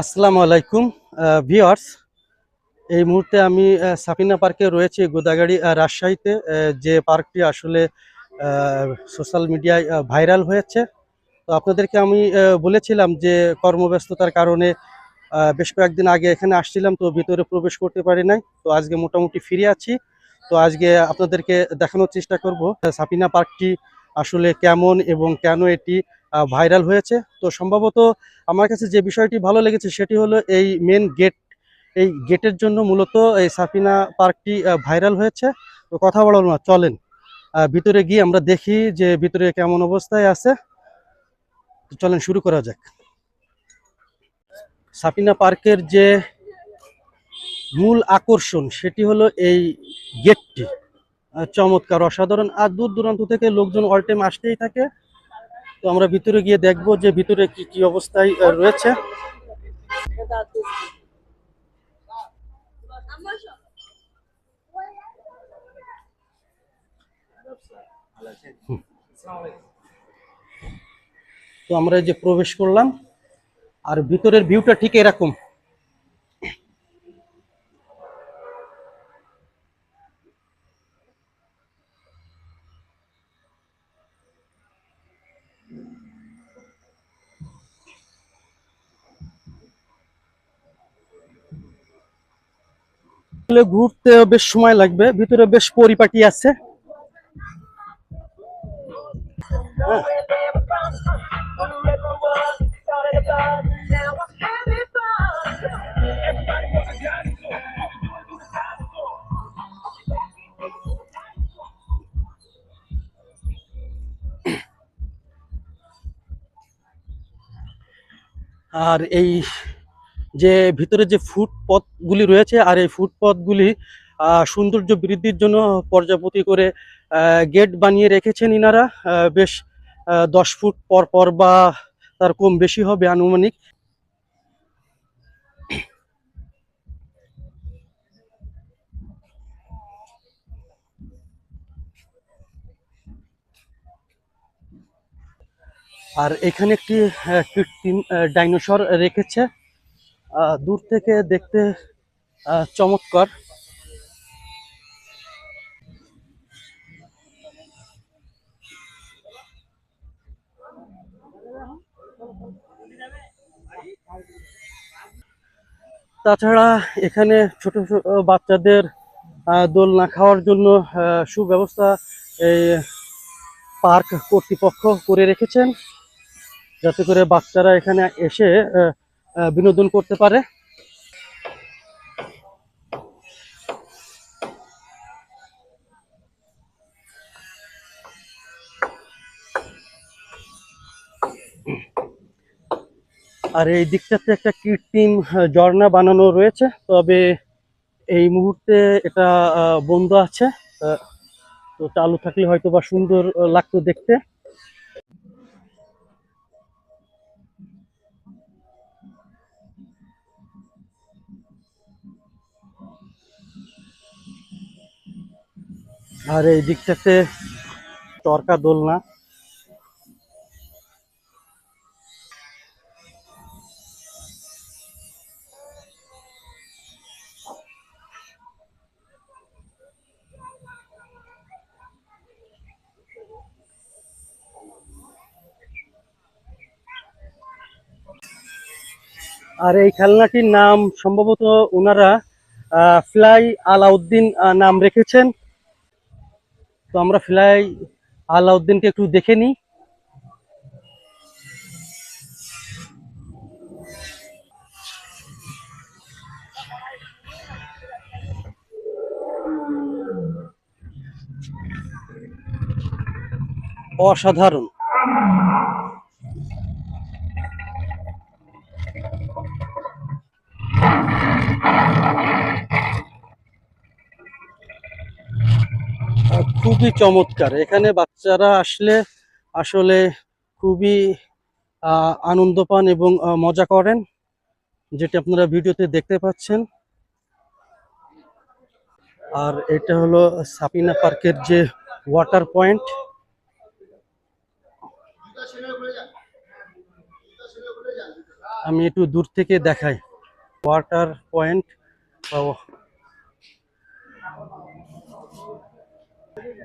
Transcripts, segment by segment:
আসসালামু আলাইকুম ভিওয়ার্স এই মুহূর্তে আমি সাফিনা পার্কে রয়েছি গোদাগাড়ি রাজশাহীতে যে পার্কটি আসলে সোশ্যাল মিডিয়ায় ভাইরাল হয়েছে। তো আপনাদেরকে আমি বলেছিলাম যে কর্মব্যস্ততার কারণে বেশ কয়েকদিন আগে এখানে আসছিলাম, তো ভিতরে প্রবেশ করতে পারি নাই। তো আজকে মোটামুটি ফিরে আছি। তো আজকে আপনাদেরকে দেখানোর চেষ্টা করব সাফিনা পার্কটি আসলে কেমন এবং কেন এটি ভাইরাল হয়েছে। তো সম্ভবত আমার কাছে যে বিষয়টি ভালো লেগেছে সেটি হলো এই মেন গেট এই গেটের জন্য মূলত এই সাফিনা পার্কটি ভাইরাল হয়েছে। তো কথা বলার না চলেন। ভিতরে গিয়ে আমরা দেখি যে ভিতরে কেমন অবস্থায় আছে। চলেন শুরু করা যাক। সাফিনা পার্কের যে মূল আকর্ষণ সেটি হলো এই গেটটি চমৎকার, অসাধারণ। আর দূর দূরান্ত থেকে লোকজন অল টাইম আসতেই থাকে। তো আমরা ভিতরে গিয়ে দেখব যে ভিতরে কি কি অবস্থায় রয়েছে। তো আমরা যে প্রবেশ করলাম, আর ভিতরের ভিউটা ঠিক এরকম। ঘুরতে বেশ সময় লাগবে ভিতরে বেশ পরিপাটি আছে। আর এই যে ভিতরে যে ফুটপথগুলি রয়েছে আর এই ফুটপথগুলি সৌন্দর্য বৃদ্ধির জন্য পর্যাপ্তি করে গেট বানিয়ে রেখেছেন ইনারা। বেশ দশ ফুট পর পর বা তার কম বেশি হবে আনুমানিক। আর এখানে একটি কৃত্রিম ডাইনোসর রেখেছে। দূর থেকে দেখতে চমৎকার। তাছাড়া এখানে ছোট ছোট বাচ্চাদের দোলনা খাওয়ার জন্য সুব্যবস্থা এই পার্ক কর্তৃপক্ষ করে রেখেছেন। যাতে করে বাচ্চারা এখানে এসে বিনোদন করতে পারে। আর এই দিকটাতে একটা কৃত্রিম ঝর্ণা বানানো রয়েছে। তবে এই মুহূর্তে এটা বন্ধ আছে। তো চালু থাকলে হয়তো বা সুন্দর লাগতো দেখতে। আর এই দিকটাতে চরকা দোলনা। আর এই খেলনাটির নাম সম্ভবত ওনারা ফ্লাই আলাউদ্দিন নাম রেখেছেন। তো আমরা ফিলাই আলাউদ্দিনকে একটু দেখে নিই। অসাধারণ। খুবই চমৎকার। এখানে বাচ্চারা আসলে আসলে খুবই আনন্দ পান এবং মজা করেন, যেটি আপনারা ভিডিওতে দেখতে পাচ্ছেন। আর এটা হলো সাপিনা পার্কের যে ওয়াটার পয়েন্ট। আমি একটু দূর থেকে দেখাই। ওয়াটার পয়েন্ট বা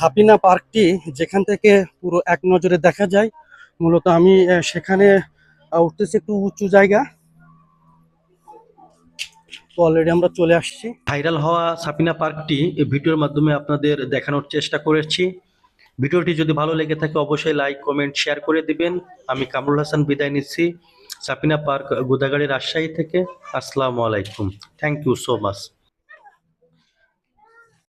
সাপিনা পার্কটি যেখান থেকে পুরো এক নজরে দেখা যায়। মূলত আমি সেখানে উঠতেছি একটু উঁচু জায়গা। অলরেডি আমরা চলে আসছি। ভাইরাল হওয়া সাপিনা পার্কটি ভিডিওর মাধ্যমে আপনাদের দেখানোর চেষ্টা করেছি। ভিডিওটি যদি ভালো লেগে থাকে, অবশ্যই লাইক, কমেন্ট, শেয়ার করে দিবেন। আমি কামরুল হাসান বিদায় নিচ্ছি সাপিনা পার্ক গোদাগাড়ি রাজশাহী থেকে। আসসালামু আলাইকুম। Thank you so much